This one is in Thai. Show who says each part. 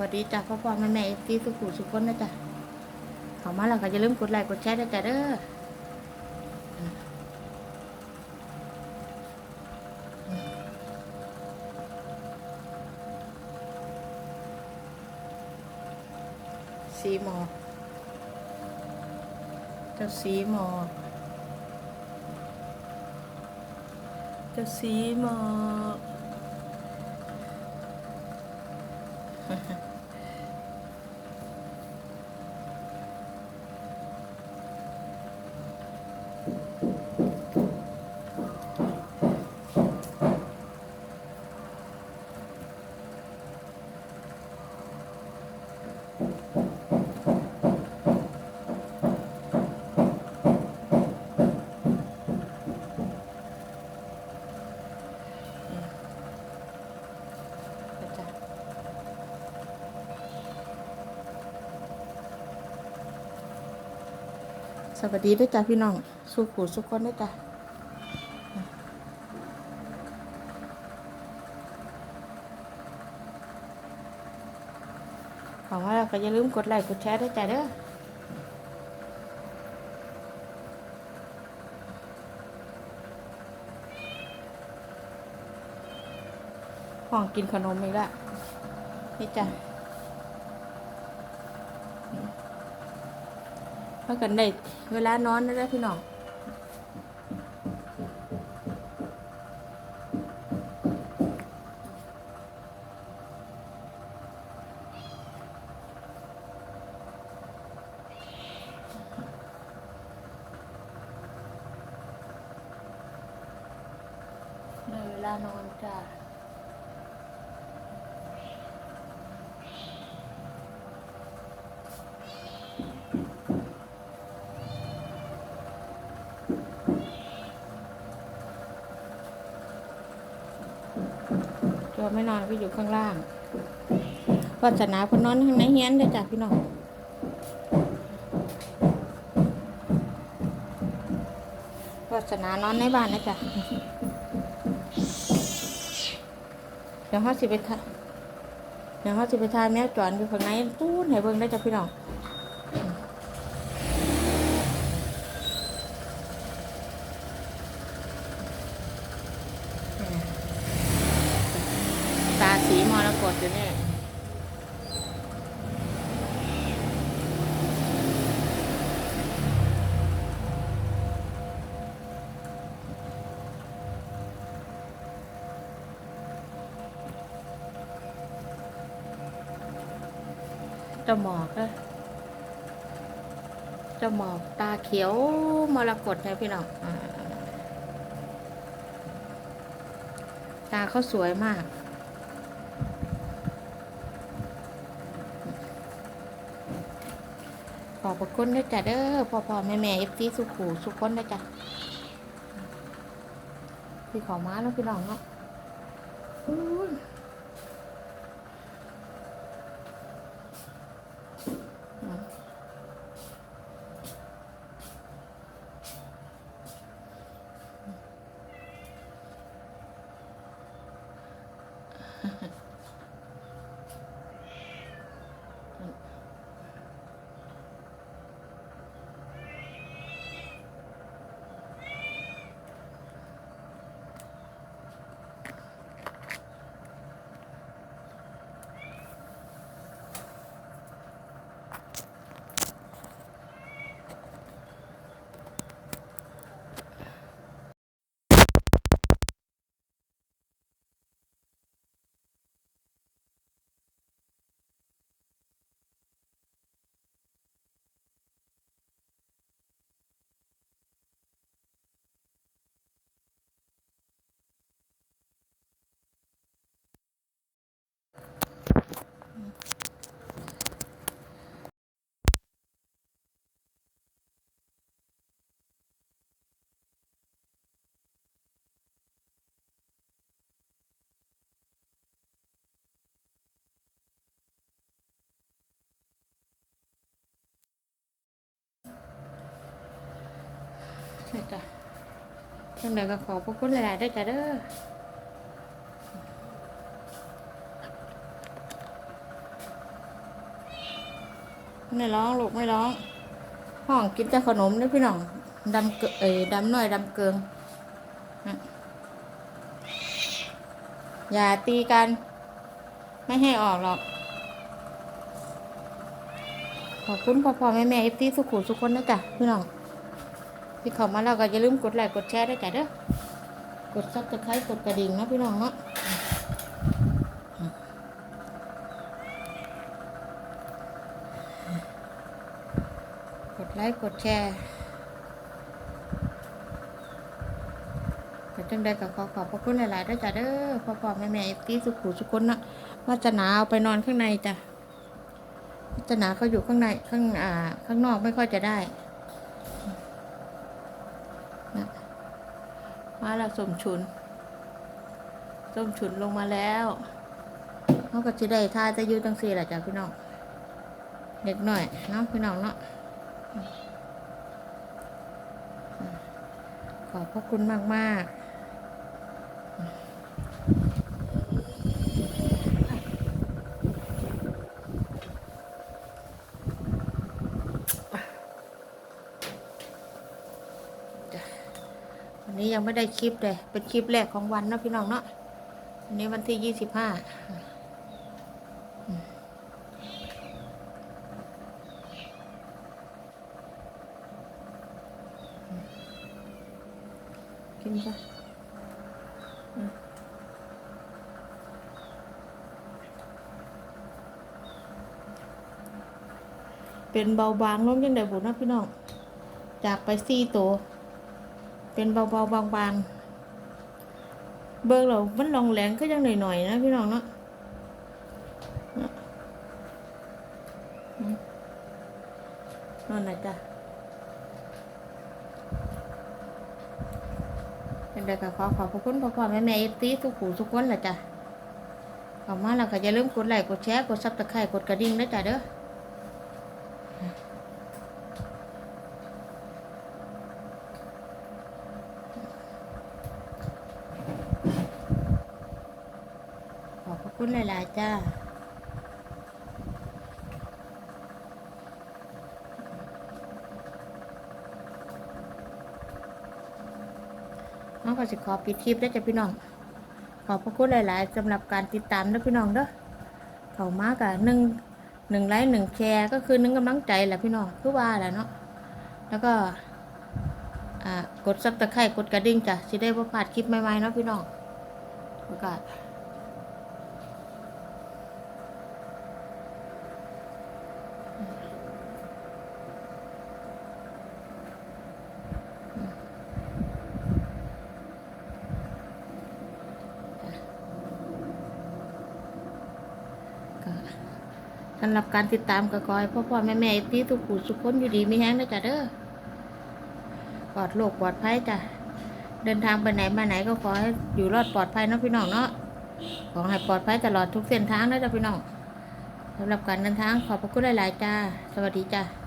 Speaker 1: วัสดีจ้ะพ่อพ่อแม่แม่ที่สุขุสุขคนนะจ๊ะข้ามาแล้วก็อย่าลืมกดไลค์กดแชร์ด้วยจ้ะเด้อสีหมอกเจ้าสีหมอกเจ้าสีหมอ สวัสดีด้วยจ้ะพี่น้องสุขุสุขคนด้วยจ้ะหวังว่าเราก็อย่าลืมกดไลค์กดแชร์ด้วยจ้ะเด้อห้องกินขนมอีกและนี่จ้ะ พื่อกันได้เวลานอนได้พี่น้องได้เวลานอนจ้ะ ตัวไม่นอนก็อยู่ข้างล่างวาสนาคนนอนข้างในเฮียนเลยจ้ะพี่น้องวาสนานอนในบ้านนะจ๊ะเดี๋ยวเขาสิไปทาเดี๋ยวเขาสิไปทาแมวจอนอยู่ข้างในตู้นให้เบิ่งได้จ้ะพี่น้องตา สีมรกตอยู่นี่เจะหมอกนะเจะหมอกตาเขียวมรกตนะพี่น้องอ่าตาเขาสวยมาก ขอบพระคุณด้วยจ้ะเด้อพ่อพ่อแม่แม่เอฟซีสุขูสุขคนด้วยจ้ะพี่ขอมาแล้วพี่น้องเนาะ นี่จ้ะจังใดก็ขอพระคุณหลายๆด้จ้ะเด้อไม่ร้องลูกไม่ร้องห้องกินแต่ขนมนะพี่น้องดำเกเอ้ยดำหน้อยดำเกิงนอย่าตีกัน ไม่ให้ออกหรอก ขอบคุณพ่อพ่อแม่แม่เอฟซีสุขุมสุขคนนะจ๊ะพี่น้อง ที่เข้ามาแล้วก็อย่าลืมกดไลค์กดแชร์ด้วยจ้ะเด้อกดซับสไครต์กดกระดิ่งนะพี่น้องเนาะกดไลค์กดแชร์ก็จังได้ก็ขอขอบพระคุณหลายๆด้วยจ้ะเด้อพ่อพ่อแม่แม่เอฟซีสุขุสุคนเนาะว่าจะหนาวไปนอนข้างในจ้ะพัฒนาเขาอยู่ข้างในข้างอ่าข้างนอกไม่ค่อยจะได้นะ มาแล้วส้มฉุนส้มฉุนลงมาแล้วเขาก็จะได้ท่าจะยืดตั้งสี่แหละจ้ะพี่น้อง เด็กหน่อยเนาะพี่น้องเนาะขอบพระคุณมากมากๆ นี้ยังไม่ได้คลิปเลย เป็นคลิปแรกของวันเนาะพี่น้องเนาะวันนี้วันที่ยี่สิบห้ากินปเป็นเบาบางลงยังไงบุญนะพี่น้อง จากไปสี่ตัว เป็นเบาเบางๆ เบิกเรามันลองแหลงก็ยังหน่อยๆนะพี่น้องเนาะนอนไหนแหละจ้ะเป็นไดก็ขอขอบพระคุณพ่อพ่อแม่แม่เอฟซีทุกผู้ทุกคนแหละจ้ะขอบมาแล้วก็อย่าลืมกดไลค์กดแชร์กดซับสไครต์กดกระดิ่งนะจ้ะเด้อขอบพระ คุณหลายๆจ้าน้องก็สิขอปิดคลิปได้จ้ะพี่น้อง ขอบพระคุณหลาย ๆสำหรับการติดตามนะพี่น้องเด้อเขามากะหนึ่งหนึ่งไลค์หนึ่งแชร์ก็คือหนึ่งกำลังใจแหละพี่น้องคือว่าแหละเนาะแล้วก็อ่ากดซับตะไคร่กดกระดิ่งจ้ะสิได้บ่พลาดคลิปใหม่ๆเนาะพี่น้องแล้วก็ก็ สำหรับการติดตามกระกอยพ่อพ่อแม่แม่ที่ทุกผู้สุขคนอยู่ดีมีแห้งนะจ๊ะเด้อปลอดโรคปลอดภัยจ้ะเดินทางไปไหนมาไหนก็ขอให้อยู่รอดปลอดภัยนะพี่น้องเนาะขอให้ปลอดภัยตลอดทุกเส้นทางนะจ๊ะพี่น้องสำหรับการเดินทางขอบพระคุณหลาย ๆ จ้า สวัสดีจ้า